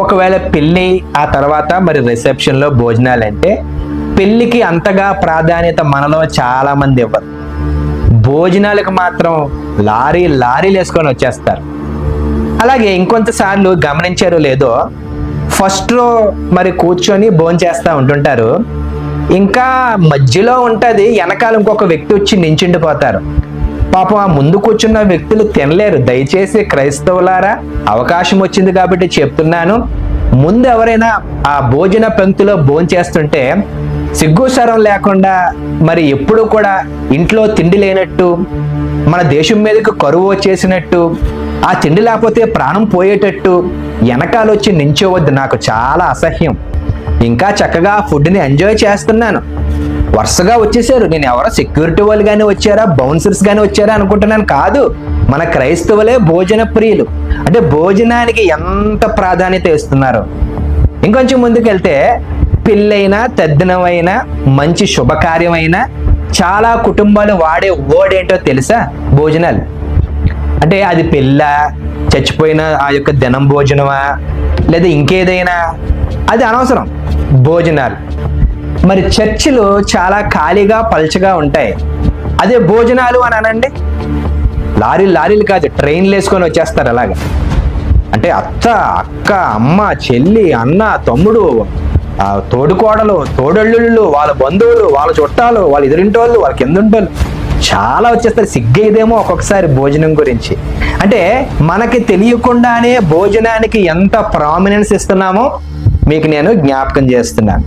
ఒకవేళ పెళ్ళి ఆ తర్వాత మరి రిసెప్షన్లో భోజనాలు అంటే పెళ్ళికి అంతగా ప్రాధాన్యత మనలో చాలా మంది ఇవ్వరు. భోజనాలకు మాత్రం లారీ లారీలు వేసుకొని వచ్చేస్తారు. అలాగే ఇంకొంతసార్లు గమనించారో లేదో ఫస్ట్ రో మరి కూర్చొని భోంచేస్తూ ఉంటుంటారు. ఇంకా మధ్యలో ఉంటుంది వెనకాల ఇంకొక వ్యక్తి వచ్చి నించుండిపోతారు. పాపం ఆ ముందు కూర్చున్న వ్యక్తులు తినలేరు. దయచేసి క్రైస్తవులారా అవకాశం వచ్చింది కాబట్టి చెప్తున్నాను. ముందు ఎవరైనా ఆ భోజన పంక్తిలో భోంచేస్తుంటే సిగ్గుసరం లేకుండా మరి ఎప్పుడు కూడా ఇంట్లో తిండి లేనట్టు మన దేశం మీదకు కరువు వచ్చేసినట్టు ఆ తిండి లేకపోతే ప్రాణం పోయేటట్టు వెనకాల వచ్చి నించోవద్దు. నాకు చాలా అసహ్యం. ఇంకా చక్కగా ఫుడ్ని ఎంజాయ్ చేస్తున్నాను. వరుసగా వచ్చేసారు. నేను ఎవరో సెక్యూరిటీ వాళ్ళు కానీ వచ్చారా బౌన్సర్స్ కానీ వచ్చారా అనుకుంటున్నాను కాదు. మన క్రైస్తవులే భోజన ప్రియులు. అంటే భోజనానికి ఎంత ప్రాధాన్యత ఇస్తున్నారు? ఇంకొంచెం ముందుకెళ్తే పెళ్ళైనా తద్దినమైనా మంచి శుభకార్యమైనా చాలా కుటుంబాలు వాడే ఓడేంటో తెలుసా? భోజనాలు. అంటే అది పెళ్ళ చచ్చిపోయిన ఆ యొక్క దినం భోజనమా? లేదా ఇంకేదైనా? అది అనవసరం. భోజనాలు. మరి చర్చిలు చాలా ఖాళీగా పల్చగా ఉంటాయి. అదే భోజనాలు అని అనండి? లారీలు లారీలు కాదు ట్రైన్లు వేసుకొని వచ్చేస్తారు అలాగా. అంటే అత్త అక్క అమ్మ చెల్లి అన్న తమ్ముడు తోడుకోడలు తోడళ్ళు వాళ్ళ బంధువులు వాళ్ళ చుట్టాలు వాళ్ళ ఎదురింటోళ్ళు వాళ్ళ కిందంటోళ్ళు చాలా వచ్చేస్తారు. సిగ్గేదేమో ఒక్కొక్కసారి భోజనం గురించి. అంటే మనకి తెలియకుండానే భోజనానికి ఎంత ప్రామినెన్స్ ఇస్తున్నామో మీకు నేను జ్ఞాపకం చేస్తున్నాను.